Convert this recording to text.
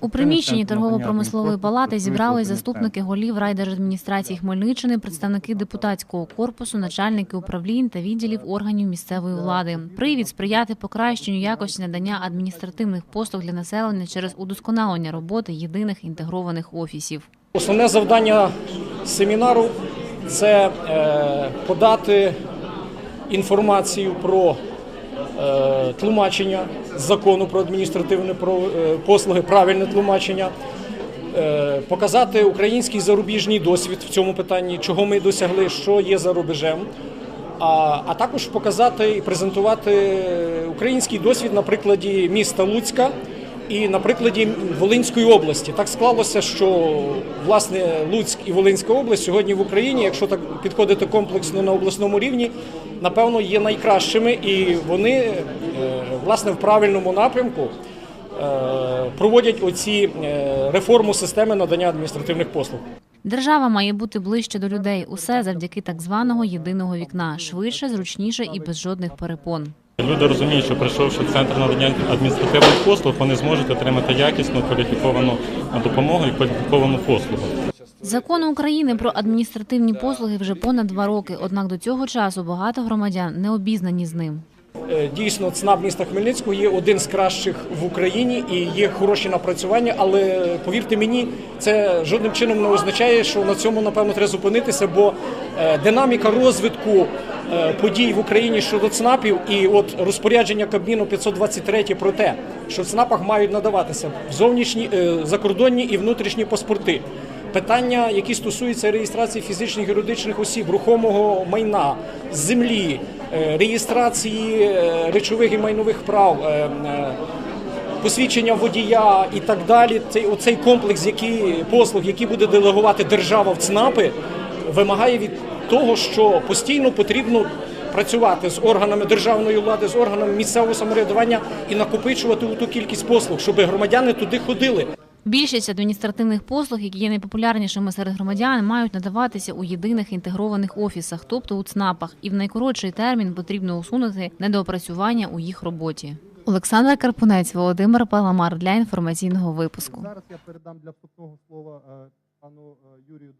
у приміщенні торгово-промислової палати зібрались заступники голів райдержадміністрації Хмельниччини, представники депутатського корпусу, начальники управлінь та відділів органів місцевої влади. Привід сприяти покращенню якості надання адміністративних послуг для населення через удосконалення роботи єдиних інтегрованих офісів. Основне завдання семінару це е, подати інформацію про тлумачення закону про адміністративні е, послуги, правильне тлумачення, е, показати український зарубіжний досвід в цьому питанні, чого ми досягли, що є за рубежем. А, а також показати і презентувати український досвід на прикладі міста Луцька і на прикладі Волинської області. Так склалося, що власне Луцьк і Волинська область сьогодні в Україні, якщо так підходити комплексно на обласному рівні, напевно, є найкращими, і вони е, власне в правильному напрямку е, проводять оці е, реформу системи надання адміністративних послуг. Держава має бути ближче до людей. Усе завдяки так званого єдиного вікна, швидше, зручніше і без жодних перепон. Люди розуміють, що прийшовши в центр надання адміністративних послуг, вони зможуть отримати якісну кваліфіковану допомогу і кваліфіковану послугу. Закону України про адміністративні послуги вже понад два роки. Однак до цього часу багато громадян не обізнані з ним. Е, Дійсно, ЦНАП міста Хмельницького є один з кращих в Україні і є хороші напрацювання. Але повірте мені, це жодним чином не означає, що на цьому напевно треба зупинитися, бо е, динаміка розвитку е, подій в Україні щодо ЦНАПів і от розпорядження Кабміну 523 про те, що в ЦНАПах мають надаватися зовнішні е, закордонні і внутрішні паспорти. Питання, які стосуються реєстрації фізичних і юридичних осіб, рухомого майна, землі, е, реєстрації е, речових і майнових прав, е, посвідчення водія і так далі. Цей оцей комплекс, які послуг, які буде делегувати держава в ЦНАПи, вимагає від того, що постійно потрібно працювати з органами державної влади, з органами місцевого самоврядування і накопичувати у ту кількість послуг, щоб громадяни туди ходили. Більшість адміністративних послуг, які є найпопулярнішими серед громадян, мають надаватися у єдиних інтегрованих офісах, тобто у ЦНАПах, і в найкоротший термін потрібно усунути недоопрацювання у їх роботі. Олександра Карпунець, Володимир Паламар для інформаційного випуску. Зараз я передам для вступного слова е, пану е, Юрію